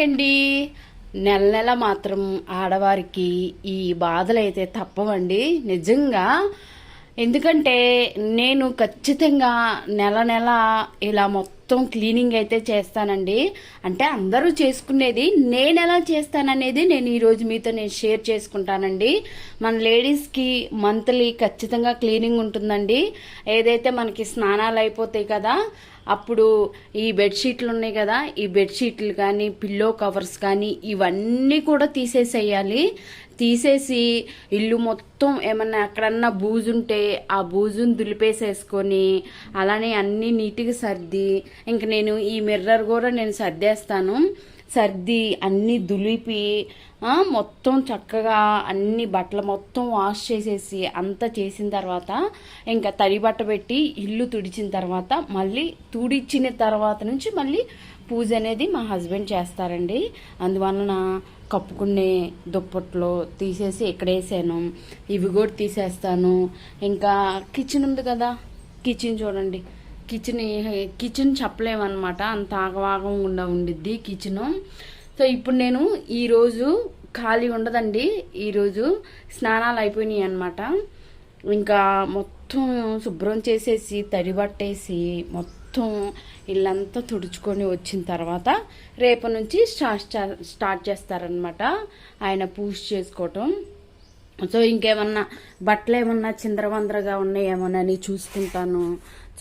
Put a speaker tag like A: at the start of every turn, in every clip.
A: Hi అండి నెల నెల మాత్రం ఆడవారికి ఈ బాధలు అయితే తప్పవండి. నిజంగా. ఎందుకంటే నేను ఖచ్చితంగా నెల నెల ఇలా మొత్తం మొత్తం క్లీనింగ్ అయితే చేస్తానండి. అంటే అందరూ చేసుకునేది నేను ఎలా చేస్తాననేది నేను ఈరోజు మీతో నేను షేర్ చేసుకుంటానండి. మన లేడీస్కి మంత్లీ ఖచ్చితంగా క్లీనింగ్ ఉంటుందండి. ఏదైతే మనకి స్నానాలు అయిపోతాయి కదా అప్పుడు ఈ బెడ్షీట్లు ఉన్నాయి కదా ఈ బెడ్షీట్లు కానీ పిల్లో కవర్స్ కానీ ఇవన్నీ కూడా తీసేసేయాలి. తీసేసి ఇల్లు మొత్తం ఏమన్నా ఎక్కడన్నా బూజుంటే ఆ బూజుని దులిపేసేసుకొని అలానే అన్నీ నీట్గా సర్ది ఇంక నేను ఈ మిర్రర్ కూడా నేను సర్దేస్తాను. సర్ది అన్నీ దులిపి మొత్తం చక్కగా అన్ని బట్టలు మొత్తం వాష్ చేసేసి అంతా చేసిన తర్వాత ఇంకా తడి బట్ట పెట్టి ఇల్లు తుడిచిన తర్వాత మళ్ళీ తుడిచిన తర్వాత నుంచి మళ్ళీ పూజ అనేది మా హస్బెండ్ చేస్తారండి. అందువలన కప్పుకునే దుప్పట్లో తీసేసి ఎక్కడేసాను ఇవి కూడా తీసేస్తాను. ఇంకా కిచెన్ ఉంది కదా కిచెన్ చూడండి. కిచెన్ కిచెన్ చెప్పలేమన్నమాట. అంత ఆగవాగం ఉండిద్ది కిచెన్ సో ఇప్పుడు నేను ఈరోజు ఖాళీ ఉండదండి. ఈరోజు స్నానాలు అయిపోయినాయి అనమాట ఇంకా మొత్తం శుభ్రం చేసేసి తడి పట్టేసి మొత్తం ఇల్లంతా తుడుచుకొని వచ్చిన తర్వాత రేపు నుంచి స్టార్ట్ చే- స్టార్ట్ చేస్తారనమాట ఆయన పూజ చేసుకోవటం. సో ఇంకేమన్నా బట్టలు ఏమన్నా చిందరవందరగా ఉన్నాయేమోనని చూసుకుంటాను.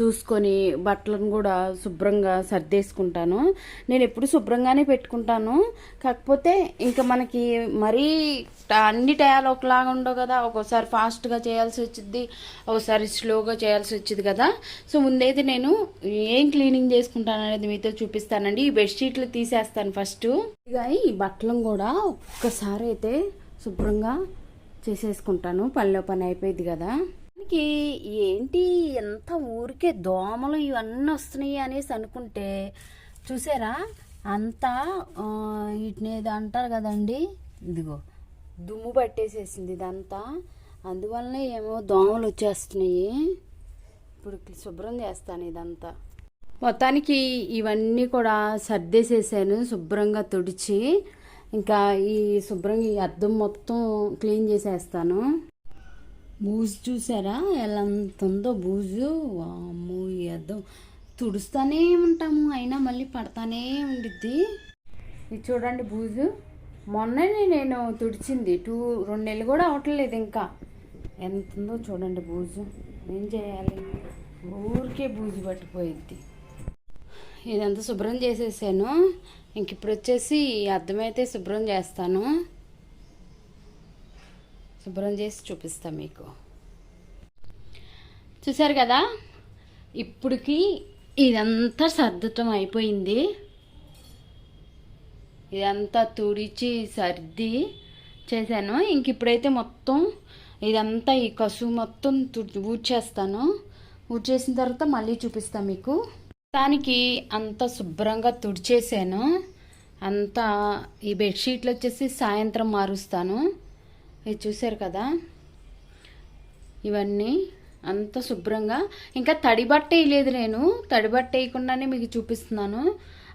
A: చూసుకొని బట్టలను కూడా శుభ్రంగా సర్దేసుకుంటాను. నేను ఎప్పుడు శుభ్రంగానే పెట్టుకుంటాను. కాకపోతే ఇంకా మనకి మరీ అన్ని టయాలు ఒకలాగా ఉండవు కదా. ఒక్కోసారి ఫాస్ట్గా చేయాల్సి వచ్చింది ఒకసారి స్లోగా చేయాల్సి వచ్చింది కదా. సో ముందైతే నేను ఏం క్లీనింగ్ చేసుకుంటాను అనేది మీతో చూపిస్తానండి. ఈ బెడ్షీట్లు తీసేస్తాను ఫస్ట్. ఇక ఈ బట్టలను కూడా ఒక్కసారి అయితే శుభ్రంగా చేసేసుకుంటాను. పనిలో పని అయిపోయింది కదా. మనకి ఏంటి ఎంత ఊరికే దోమలు ఇవన్నీ వస్తున్నాయి అనేసి అనుకుంటే చూసారా? అంతా వీటిని ఏదో అంటారు కదండి. ఇదిగో దుమ్ము పట్టేసేసింది ఇదంతా. అందువలన ఏమో దోమలు వచ్చేస్తున్నాయి. ఇప్పుడు శుభ్రం చేస్తాను ఇదంతా. మొత్తానికి ఇవన్నీ కూడా సర్దేసేసాను శుభ్రంగా తుడిచి. ఇంకా ఈ శుభ్రంగా ఈ అద్దం మొత్తం క్లీన్ చేసేస్తాను. బూజు చూసారా? ఎలా అంత ఉందో బూజు. వామ్మో ఈ అద్దం. తుడుస్తూనే ఉంటాము అయినా మళ్ళీ పడతానే ఉండిద్ది. ఇది చూడండి బూజు. మొన్ననే నేను తుడిచింది. టూ రెండు నెలలు కూడా అవట్లేదు ఇంకా. ఎంత ఉందో చూడండి బూజు. ఏం చేయాలి? ఊరికే బూజు పట్టిపోయిద్ది. ఇదంతా శుభ్రం చేసేసాను. ఇంక ఇప్పుడు వచ్చేసి అర్థమైతే శుభ్రం చేస్తాను. శుభ్రం చేసి చూపిస్తాను మీకు. చూసారు కదా? ఇప్పటికి ఇదంతా సర్దటం అయిపోయింది. ఇదంతా తుడిచి సర్ది చేశాను. ఇంక ఇప్పుడైతే మొత్తం ఇదంతా ఈ కసువు మొత్తం తుడి ఊడ్చేస్తాను. ఊడ్చేసిన తర్వాత మళ్ళీ చూపిస్తాను మీకు. మొత్తానికి అంత శుభ్రంగా తుడిచేసాను. అంతా ఈ బెడ్షీట్లు వచ్చేసి సాయంత్రం మారుస్తాను. ఇది చూసారు కదా? ఇవన్నీ అంత శుభ్రంగా. ఇంకా తడి బట్ట వేయలేదు నేను. తడి బట్ట వేయకుండానే మీకు చూపిస్తున్నాను.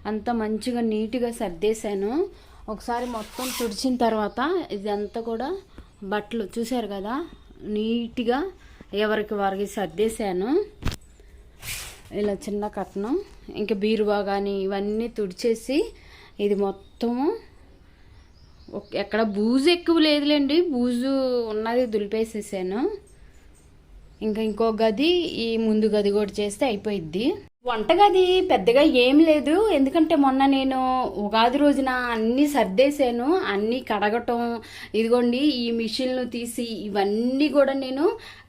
A: అంత మంచిగా నీట్గా సర్దేశాను. ఒకసారి మొత్తం తుడిచిన తర్వాత ఇదంతా కూడా బట్టలు చూసారు కదా? నీట్గా ఎవరికి వారికి సర్దేశాను. ఇలా చిన్న కట్నం ఇంకా బీరువా కానీ ఇవన్నీ తుడిచేసి ఇది మొత్తము ఎక్కడ బూజు ఎక్కువ లేదులేండి బూజు ఉన్నది దులిపేసేసాను. ఇంకా ఇంకో గది ఈ ముందు గది కూడా చేస్తే అయిపోయిద్ది. వంటగది పెద్దగా ఏం లేదు. ఎందుకంటే మొన్న నేను ఉగాది రోజున అన్నీ సర్దేశాను అన్నీ కడగటం ఇదిగోండి ఈ మిషన్లు తీసి ఇవన్నీ కూడా నేను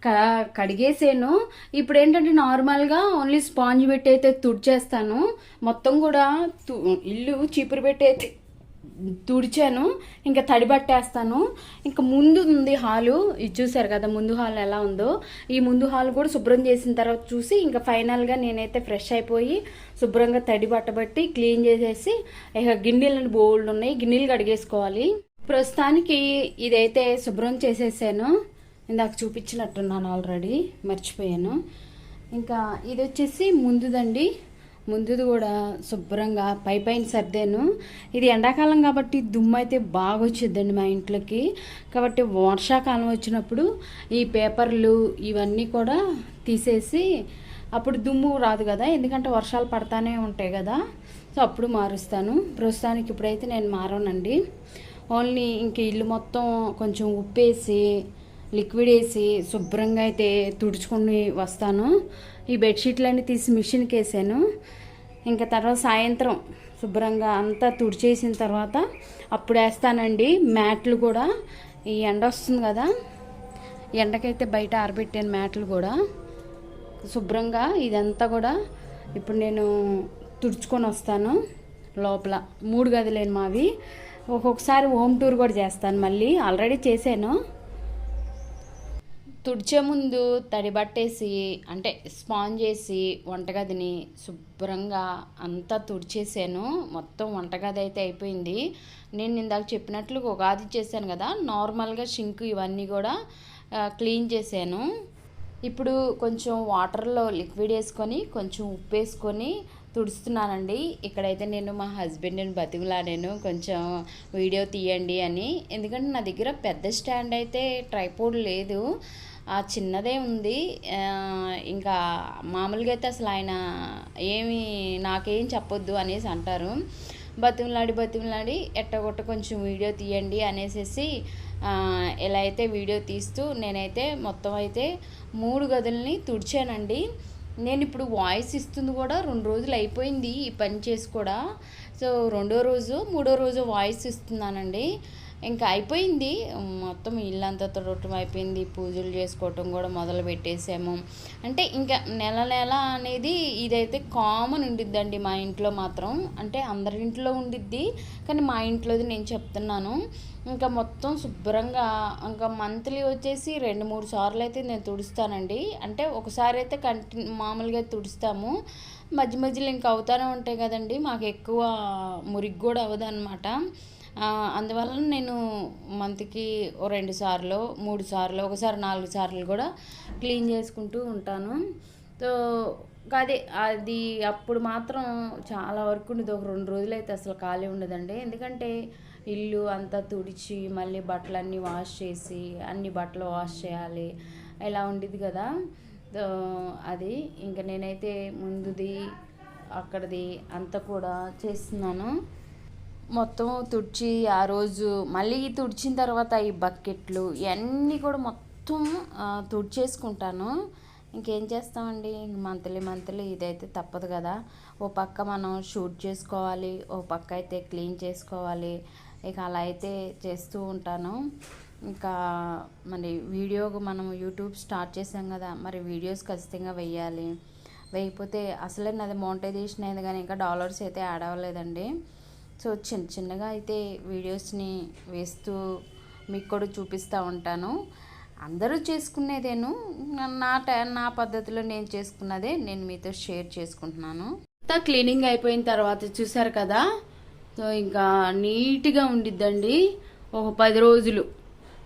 A: క- కడిగేసాను ఇప్పుడు ఏంటంటే నార్మల్గా ఓన్లీ స్పాంజ్ పెట్టి అయితే తుడిచేస్తాను. మొత్తం కూడా తు- ఇల్లు చీపురు పెట్టి అయితే తుడిచాను ఇంకా తడి పట్టేస్తాను ఇంకా ముందు ఉంది హాలు. ఇది చూసారు కదా ముందు హాల్ ఎలా ఉందో. ఈ ముందు హాల్ కూడా శుభ్రం చేసిన తర్వాత చూసి ఇంకా ఫైనల్గా నేనైతే ఫ్రెష్ అయిపోయి శుభ్రంగా తడి పట్టబట్టి క్లీన్ చేసేసి ఇక గిన్నెలు బోల్డ్ ఉన్నాయి. గిన్నెలు కడిగేసుకోవాలి. ప్రస్తుతానికి ఇదైతే శుభ్రం చేసేసాను. ఇందాక చూపించినట్టున్నాను ఆల్రెడీ మర్చిపోయాను. ఇంకా ఇది వచ్చేసి ముందుదండి. ముందుది కూడా శుభ్రంగా పై పైన సర్దాను. ఇది ఎండాకాలం కాబట్టి దుమ్ము అయితే బాగా వచ్చిందండి మా ఇంట్లోకి. కాబట్టి వర్షాకాలం వచ్చినప్పుడు ఈ పేపర్లు ఇవన్నీ కూడా తీసేసి అప్పుడు దుమ్ము రాదు కదా ఎందుకంటే వర్షాలు పడతానే ఉంటాయి కదా. సో అప్పుడు మారుస్తాను. ప్రస్తుతానికి ఇప్పుడైతే నేను మారనండి. ఓన్లీ ఇంక ఇల్లు మొత్తం కొంచెం ఉప్పేసి లిక్విడ్ వేసి శుభ్రంగా అయితే తుడుచుకుని వస్తాను. ఈ బెడ్షీట్లన్నీ తీసి మిషన్కి వేసాను ఇంకా తర్వాత సాయంత్రం శుభ్రంగా అంతా తుడిచేసిన తర్వాత అప్పుడు వేస్తానండి మ్యాట్లు కూడా. ఈ ఎండ వస్తుంది కదా ఎండకైతే బయట ఆరబెట్టాను మ్యాట్లు కూడా. శుభ్రంగా ఇదంతా కూడా ఇప్పుడు నేను తుడుచుకొని వస్తాను లోపల. మూడు గదులేను మావి. ఒక్కొక్కసారి హోమ్ టూర్ కూడా చేస్తాను మళ్ళీ. ఆల్రెడీ చేశాను. తుడిచే ముందు తడి బట్టేసి అంటే స్పాంజ్ చేసి వంటగదిని శుభ్రంగా అంతా తుడిచేసాను. మొత్తం వంటగది అయితే అయిపోయింది. నేను ఇందాక చెప్పినట్లు ఉగాది చేశాను కదా నార్మల్గా షింక్ ఇవన్నీ కూడా క్లీన్ చేశాను. ఇప్పుడు కొంచెం వాటర్లో లిక్విడ్ వేసుకొని కొంచెం ఉప్పు వేసుకొని తుడుస్తున్నానండి. ఇక్కడైతే నేను మా హస్బెండ్ని బతిమలాడాను కొంచెం వీడియో తీయండి అని. ఎందుకంటే నా దగ్గర పెద్ద స్టాండ్ అయితే ట్రైపోడ్ లేదు. ఆ చిన్నదే ఉంది. ఇంకా మామూలుగా అయితే అసలు ఆయన ఏమి నాకేం చెప్పొద్దు అనేసి అంటారు. బతిమలాడి బతిమలాడి ఎట్టగొట్ట కొంచెం వీడియో తీయండి అనేసి ఎలా అయితే వీడియో తీస్తూ నేనైతే మొత్తం అయితే మూడు గదుల్ని తుడిచానండి. నేను ఇప్పుడు వాయిస్ ఇస్తుంది కూడా రెండు రోజులు అయిపోయింది ఈ పని చేసి కూడా. సో రెండో రోజు మూడో రోజు వాయిస్ ఇస్తున్నానండి. ఇంకా అయిపోయింది. మొత్తం ఇల్లంతా తొడటం అయిపోయింది. పూజలు చేసుకోవటం కూడా మొదలు పెట్టేసాము. అంటే ఇంకా నెల నెల అనేది ఇదైతే కామన్ ఉండిద్దండి మా ఇంట్లో మాత్రం. అంటే అందరి ఇంట్లో ఉండిద్ది. కానీ మా ఇంట్లోది నేను చెప్తున్నాను. ఇంకా మొత్తం శుభ్రంగా ఇంకా మంత్లీ వచ్చేసి రెండు మూడు సార్లు అయితే నేను తుడుస్తానండి. అంటే ఒకసారి అయితే కంటి మామూలుగా తుడుస్తాము. మధ్య మధ్యలో ఇంకా అవుతానే ఉంటాయి కదండి. మాకు ఎక్కువ మురికి కూడా అవ్వదు అనమాట అందువల్ల నేను మంత్కి ఓ రెండు సార్లు మూడు సార్లు ఒకసారి నాలుగు సార్లు కూడా క్లీన్ చేసుకుంటూ ఉంటాను. సో అదే అది అప్పుడు మాత్రం చాలా వరకు ఉండదు. ఒక రెండు రోజులు అయితే అసలు ఖాళీ ఉండదండి. ఎందుకంటే ఇల్లు అంతా తుడిచి మళ్ళీ బట్టలన్నీ వాష్ చేసి అన్ని బట్టలు వాష్ చేయాలి ఇలా ఉండేది కదా. అది ఇంకా నేనైతే ముందుది అక్కడిది అంతా కూడా చేస్తున్నాను. మొత్తం తుడిచి ఆ రోజు మళ్ళీ తుడిచిన తర్వాత ఈ బకెట్లు ఇవన్నీ కూడా మొత్తం తుడిచేసుకుంటాను. ఇంకేం చేస్తామండి? మంత్లీ మంత్లీ ఇదైతే తప్పదు కదా. ఓ పక్క మనం షూట్ చేసుకోవాలి ఓ పక్క అయితే క్లీన్ చేసుకోవాలి. ఇక అలా అయితే చేస్తూ ఉంటాను. ఇంకా మరి వీడియోకు మనం యూట్యూబ్ స్టార్ట్ చేసాం కదా మరి వీడియోస్ ఖచ్చితంగా వెయ్యాలి. వేయకపోతే అసలే నాది మోనిటైజేషన్ అయింది కానీ ఇంకా డాలర్స్ అయితే యాడ్ అవ్వలేదండి. సో చిన్న చిన్నగా అయితే వీడియోస్ని వేస్తూ మీకు కూడా చూపిస్తూ ఉంటాను. అందరూ చేసుకునేదేను. నా నా పద్ధతిలో నేను చేసుకున్నదే నేను మీతో షేర్ చేసుకుంటున్నాను. అంతా క్లీనింగ్ అయిపోయిన తర్వాత చూసారు కదా? సో ఇంకా నీట్గా ఉండిద్దండి. ఒక పది రోజులు.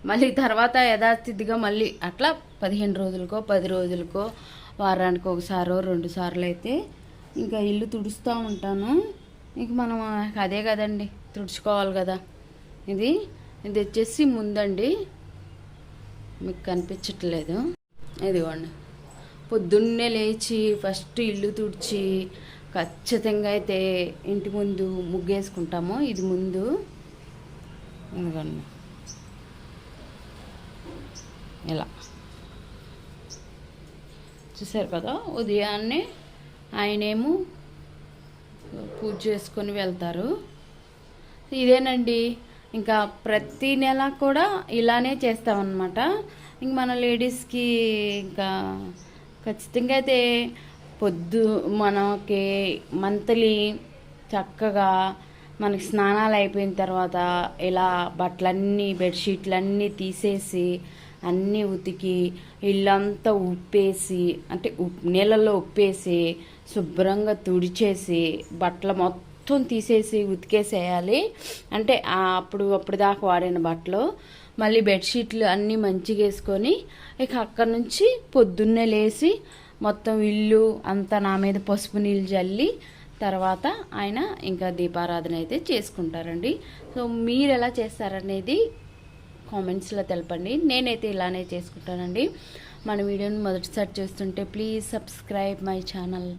A: మళ్ళీ తర్వాత యథాస్థితిగా మళ్ళీ అట్లా పదిహేను రోజులకో పది రోజులకో వారానికి ఒకసారో రెండు సార్లు అయితే ఇంకా ఇల్లు తుడుస్తూ ఉంటాను. ఇక మనం అదే కదండి తుడుచుకోవాలి కదా. ఇది ఇది వచ్చేసి ముందండి. మీకు కనిపించట్లేదు. ఇదిగోండి. పొద్దున్నే లేచి ఫస్ట్ ఇల్లు తుడిచి ఖచ్చితంగా అయితే ఇంటి ముందు ముగ్గేసుకుంటాము. ఇది ముందు. ఇదిగోండి. ఇలా. చూసారు కదా ఉదయాన్నే ఆయనేమో పూజ చేసుకొని వెళ్తారు. ఇదేనండి. ఇంకా ప్రతి నెల కూడా ఇలానే చేస్తామన్నమాట. ఇంక మన లేడీస్కి ఇంకా ఖచ్చితంగా అయితే పొద్దు మనకి మంత్లీ చక్కగా మనకి స్నానాలు అయిపోయిన తర్వాత ఇలా బట్టలన్నీ బెడ్షీట్లన్నీ తీసేసి అన్నీ ఉతికి ఇల్లంతా ఉప్పేసి అంటే ఉప్ నీళ్ళల్లో ఉప్పేసి శుభ్రంగా తుడిచేసి బట్టలు మొత్తం తీసేసి ఉతికేసేయాలి. అంటే అప్పుడు అప్పుడు దాకా వాడిన బట్టలు. మళ్ళీ బెడ్షీట్లు అన్నీ మంచిగా వేసుకొని ఇక అక్కడ నుంచి పొద్దున్నే లేచి మొత్తం ఇల్లు అంతా నా మీద పసుపు నీళ్ళు జల్లి తర్వాత ఆయన ఇంకా దీపారాధన అయితే చేసుకుంటారండి. సో మీరు ఎలా చేస్తారనేది కామెంట్స్లో తెలపండి. నేనైతే ఇలానే చేసుకుంటానండి. మన వీడియోని మొదటిసారి చూస్తుంటే ప్లీజ్ సబ్స్క్రైబ్ మై ఛానల్.